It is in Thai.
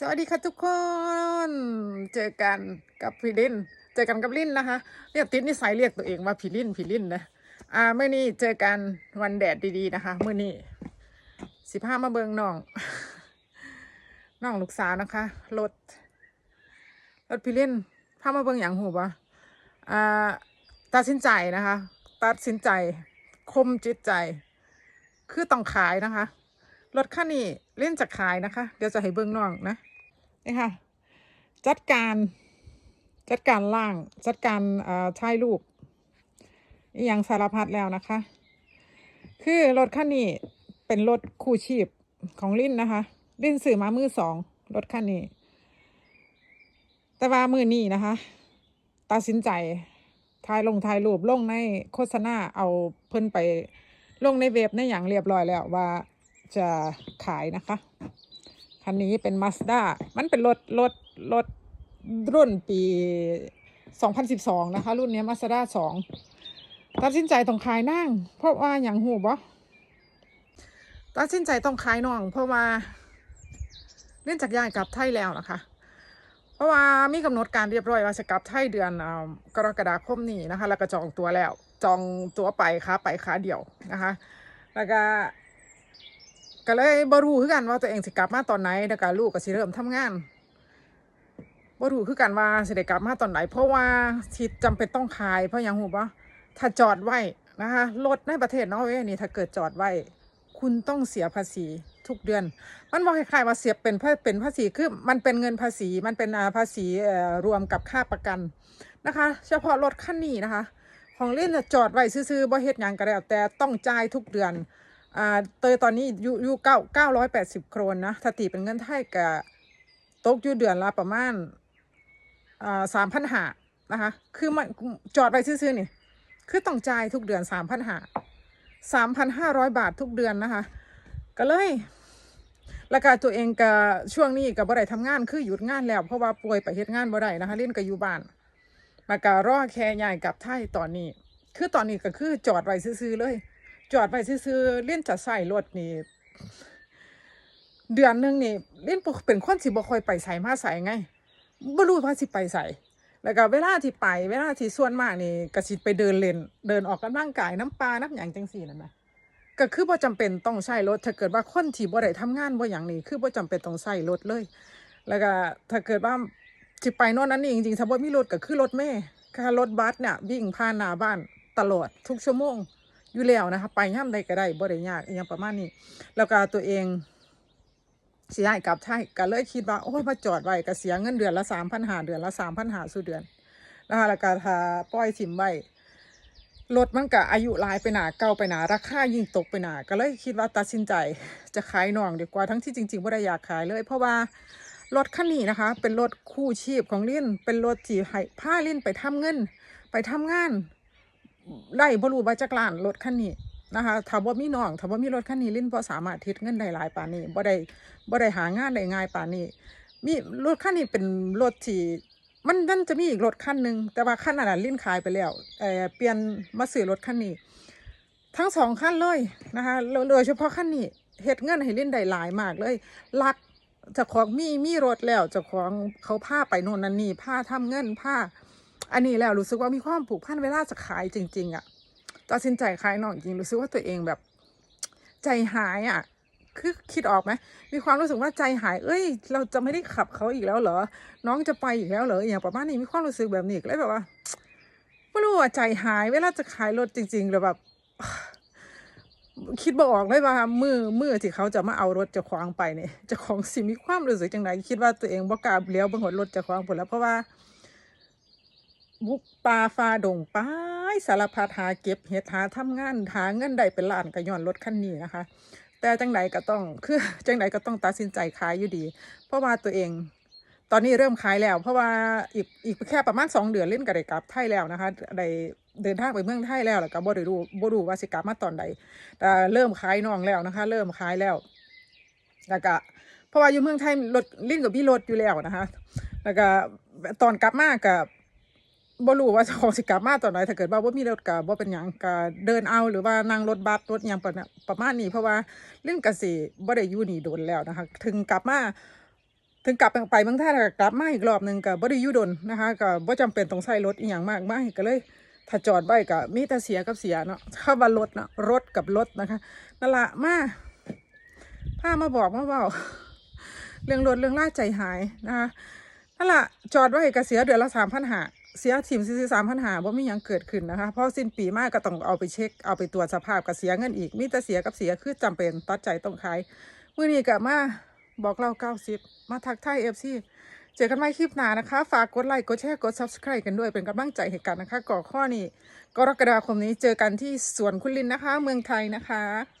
สวัสดีค่ะทุกคน เจอกันกับพี่ลิน เจอกันกับลินนะคะเรียกติดนิสัยเรียกตัวเองว่าพี่ลินพี่ลินนะอ่าเมื่อนี้เจอกันวันแดดดีๆนะคะเมื่อนี้สิบห้ามาเบิงน้องน้องลูกสาวนะคะรถรถพี่ลินพามาเบิงอย่างหูปะอ่าตัดสินใจนะคะ ตัดสินใจคมจิตใจ คือต้องขายนะคะรถคันนี้เล่นจะขายนะคะ เดี๋ยวจะให้เบิ้งน้องนะ นี่ค่ะจัดการจัดการล่างจัดการเอ่อถ่ายรูปอหย่างสารพัดแล้วนะคะ คือรถคันนี้เป็นรถคู่ชีพของลินนะคะลินซื้อมามือสองรถคันนี้ แต่ว่ามือนี้นะคะตัดสินใจถ่ายลงถ่ายรูปลงในโฆษณาเอาเพิ่นไปลงในเว็บในอย่างเรียบร้อยแล้วว่าจะขายนะคะ คันนี้เป็น Mazda มันเป็นรถรถรถรุ่นปี 2012 นะคะ รุ่นนี้ย Mazda 2ตัดสินใจต้องขายนั่งเพราะว่าอย่างหูบ่ตัดสินใจต้องขายน้อง เพราะว่าเล่นจากย้ายกลับไทยแล้วนะคะ เพราะว่ามีกำหนดการเรียบร้อยว่าจะกลับไทยเดือนอกรกฎาคมนี้นะคะ แล้วก็จองตัวแล้ว จองตัวไปค้าไปค้าเดียวนะคะ แล้วก็ ก็เลยบรู้คือกันว่าตัวเองสิกลับมาตอนไหนแล้วก็ลูกก็สิเริ่มทำงานบรู้คือกันว่าสิได้กลับมาตอนไหน เพราะว่าที่จำเป็นต้องขายเพราะยังหูปะถ้าจอดไว้นะคะรถในประเทศนอร์เวย์นี่ถ้าเกิดจอดไว้ คุณต้องเสียภาษีทุกเดือน มันบอกคล้ายๆว่าเสียเป็นภาเป็นภาษีคือมันเป็นเงินภาษีมันเป็นภาษีรวมกับค่าประกันนะคะ เฉพาะรถคันนี้นะคะ ของเล่นน่ะจอดไว้ซื่อๆบ่เฮ็ดหยังก็แล้วแต่ต้องจ่ายทุกเดือน เตยตอนนี้อยู่อยู่เก้าเก้าร้อยแปดสิบโครนนะถ้าตีเป็นเงินไทยก็ตกอยู่เดือนละประมาณอ่าสามพันหานะคะ คือมันจอดไว้ซื่อๆนี่ คือต้องจ่ายทุกเดือนสามพันหาสามพันห้าร้อยบาททุกเดือนนะคะ ก็เลยแล้วก็ตัวเองก็ช่วงนี้ก็บ่ได้ทำงานคือหยุดงานแล้ว เพราะว่าป่วยไปเฮ็ดงานบ่ได้นะคะเล่นก็อยู่บ้านแล้วก็รอแค่ย้ายกลับไทยตอนนี้ คือตอนนี้ก็คือจอดไว้ซื่อๆเลย จอดไปซื้อเล่นจะใส่รถนี่ เดือนหนึ่งนี่เล่นเป็นคนสิบ่ค่อยไปใส่มาใส่ไงบ่รู้ว่าสิไปใส่แล้วก็เวลาที่ไป เวลาที่ส่วนมากนี่ก็สิไปเดินเล่นเดินออกกำลังกายน้ำปลาน้ำหยังจังซี่นั่นนะก็คือบ่จำเป็นต้องใช้รถ ถ้าเกิดว่าคนที่บ่ได้ทำงานบ่หยังนี่คือบ่จำเป็นต้องใช้รถเลย แล้วก็ถ้าเกิดว่าสิไปโน่นนั้นนี่จริงๆถ้าบ่มีรถก็คือรถเมล์ค่ารถบัสเนี่ยวิ่งผ่านหน้าบ้านตลอดทุกชั่วโมง อยู่แล้วนะคะไปย่ำใดก็ได้บ่ได้ยากอหยังประมาณนี้ แล้วก็ตัวเองสิย้ายกลับไทยก็เลยคิดว่าโอ้ยมาจอดไว้ก็เสียเงินเดือนละสามพันหาเดือนละสามพันหาสู่เดือนนะคะแล้วก็ถ้าปล่อยถิ่มไว้รถมันก็อายุลายไปหนาเก่าไปหนาราคายิ่งตกไปหนาก็เลยคิดว่าตัดสินใจจะขายน้องดีกว่าทั้งที่จริงๆบ่ได้อยากขายเลย เพราะว่ารถคันนี้นะคะ เป็นรถคู่ชีพของลินเป็นรถที่ให้พาลินไปทำเงิน ไปทำงาน ได้บ่รู้ว่าจักล้านรถคันนี้นะคะถ้าบ่มีน้องถ้าบ่มีรถคันนี้ลิ้นบ่สามารถเฮ็ดเงินได้หลายปานนี้บ่ได้บ่ได้หางานได้ง่ายปานนี้ มีรถคันนี้เป็นรถที่มันมันจะมีอีกรถคันหนึ่งแต่ว่าคันนั้นลิ้นขายไปแล้วเอ่อเปลี่ยนมาซื้อรถคันนี้ ทั้งสองคันเลยนะคะโดยเฉพาะคันนี้เฮ็ดเงินให้ลิ้นได้หลายมากเลยรักจ้าของมีมีรถแล้วจ้าของเขาพาไปโน่นนั่นนี่พาทำเงินพา อันนี้แล้วรู้สึกว่ามีความผูกพันเวลาจะขายจริง ๆอะ่ะตัดสินใจขายน้องจริงรู้สึกว่าตัวเองแบบใจหายอะ่ะคือคิดออกไหมมีความรู้สึกว่าใจหาย เอ้ย เราจะไม่ได้ขับเขาอีกแล้วเหรอ น้องจะไปอีกแล้วเหรออย่างประมาณนี้มีความรู้สึกแบบนี้เลยแบบว่าไม่รู้ว่าใจหาย เวลาจะขายรถจริงๆเลยแบบคิดบออกเลยว่ามือมือที่เขาจะมาเอารถจะคว้างไปเนี่ยจะของสิมีความรู้สึกจังไดคิดว่าตัวเองบ่กล้าเลี้ยวบิ่งว่ารถจะคว้างผลแล้วเพราะว่า บุกป่าฟ้าดงไปสารพัดหาเก็บเห็ดหาทำงานหาเงินได้เป็นล้านก็ย้อนรถคันนี้นะคะ แต่จังใดก็ต้องคือจังใดก็ต้องตัดสินใจขายอยู่ดี เพราะว่าตัวเอง ตอนนี้เริ่มขายแล้ว เพราะว่าอีกอีกแค่ประมาณสองเดือนเล่นกับได้กลับไทยแล้วนะคะได้เดินทางไปเมืองไทยแล้วแล้วก็บ่ได้รู้บ่รู้ว่าสิกลับมาตอนใดแต่เริ่มขายน้องแล้วนะคะ เริ่มขายแล้วแล้วก็เพราะว่าอยู่เมืองไทยรถลิ้นกับพี่รถอยู่แล้วนะคะ แล้วก็ตอนกลับมากับ บ่รู้ว่าเจ้าของสิกลับมาตอนไหนถ้าเกิดว่าบ่มีรถก็บ่เป็นหยังก็เดินเอาหรือว่านั่งรถบัสรถหยังประมาณประมาณนี้เพราะว่าลิ้นก็สิบ่ได้อยู่นี่โดนแล้วนะคะ ถึงกลับมาถึงกลับไปเมืองไทยแล้วก็กลับมาอีกรอบหนึ่งก็บ่ได้อยู่ดนนะคะก็บ่จำเป็นต้องใช้รถอีหยังมากมายก็เลยถ้าจอดไว้ก็มีแต่เสียกับเสียเนาะถ้าว่ารถเนาะรถกับรถนะคะนั่นละมาพามาบอกมาเว้าเรื่องรถเรื่องล่าใจหายนะคะนั่นละจอดไว้ก็เสียเดือนละสามพันหา เสียทีมซีซีสามพันหาว่ามียังเกิดขึ้นนะคะเพราะสิ้นปีมากก็ต้องเอาไปเช็คเอาไปตรวจสภาพก็เสียเงินอีกมีแต่เสียกับเสียคือจำเป็นตัดใจต้องขายมื่อนี้ก็มาบอกเราเก้าสิบมาทักทายเอฟซีเจอกันใหม่คลิปหน้านะคะ ฝากกดไลค์กดแชร์กด subscribe กันด้วยเป็นกำลังใจให้กันนะคะก่อข้อนี้กรกฎาคมนี้เจอกันที่สวนคุณลินนะคะ เมืองไทยนะคะ